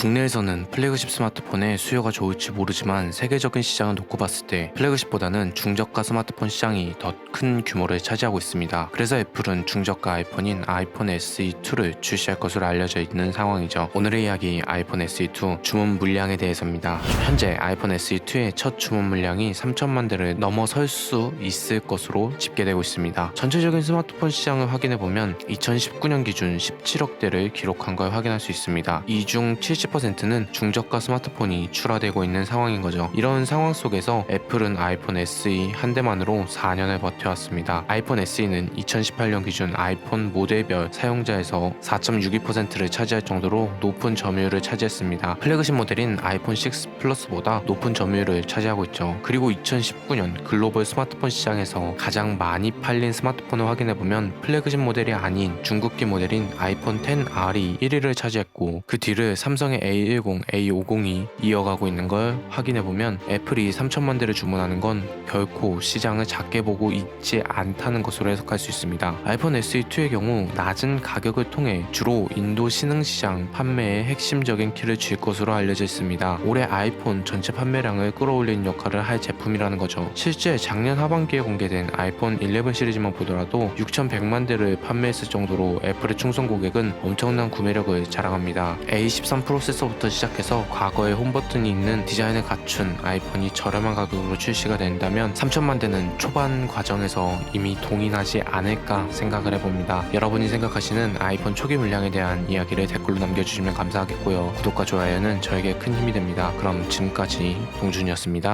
국내에서는 플래그십 스마트폰의 수요가 좋을지 모르지만 세계적인 시장을 놓고 봤을 때 플래그십보다는 중저가 스마트폰 시장이 더 큰 규모를 차지하고 있습니다. 그래서 애플은 중저가 아이폰인 아이폰 SE2를 출시할 것으로 알려져 있는 상황이죠. 오늘의 이야기 아이폰 SE2 주문 물량에 대해서입니다. 현재 아이폰 SE2의 첫 주문 물량이 3천만 대를 넘어설 수 있을 것으로 집계되고 있습니다. 전체적인 스마트폰 시장을 확인해 보면 2019년 기준 17억 대를 기록한 걸 확인할 수 있습니다. 이 중 70%는 중저가 스마트폰이 출하되고 있는 상황인 거죠. 이런 상황 속에서 애플은 아이폰 SE 한 대만으로 4년을 버텨왔습니다. 아이폰 SE는 2018년 기준 아이폰 모델별 사용자에서 4.62%를 차지할 정도로 높은 점유율을 차지했습니다. 플래그십 모델인 아이폰 6 플러스보다 높은 점유율을 차지하고 있죠. 그리고 2019년 글로벌 스마트폰 시장에서 가장 많이 팔린 스마트폰을 확인해 보면 플래그십 모델이 아닌 중국기 모델인 아이폰 10R이 1위를 차지했고 그 뒤를 삼성의 A10, A50이 이어가고 있는 걸 확인해 보면 애플이 3천만 대를 주문하는 건 결코 시장을 작게 보고 있지 않다는 것으로 해석할 수 있습니다. 아이폰 SE2의 경우 낮은 가격을 통해 주로 인도 신흥 시장 판매에 핵심적인 키를 쥘 것으로 알려져 있습니다. 올해 아이폰 전체 판매량을 끌어올리는 역할을 할 제품이라는 거죠. 실제 작년 하반기에 공개된 아이폰 11 시리즈만 보더라도 6,100만 대를 판매했을 정도로 애플의 충성 고객은 엄청난 구매력을 자랑합니다. A13 프로세서부터 시작해서 과거에 홈 버튼이 있는 디자인을 갖춘 아이폰이 저렴한 가격으로 출시가 된다면 3천만 대는 초반 과정에서 이미 동인하지 않을까 생각을 해봅니다. 여러분이 생각하시는 아이폰 초기 물량에 대한 이야기를 댓글로 남겨주시면 감사하겠고요. 구독과 좋아요는 저에게 큰 힘이 됩니다. 그럼 지금까지 동준이었습니다.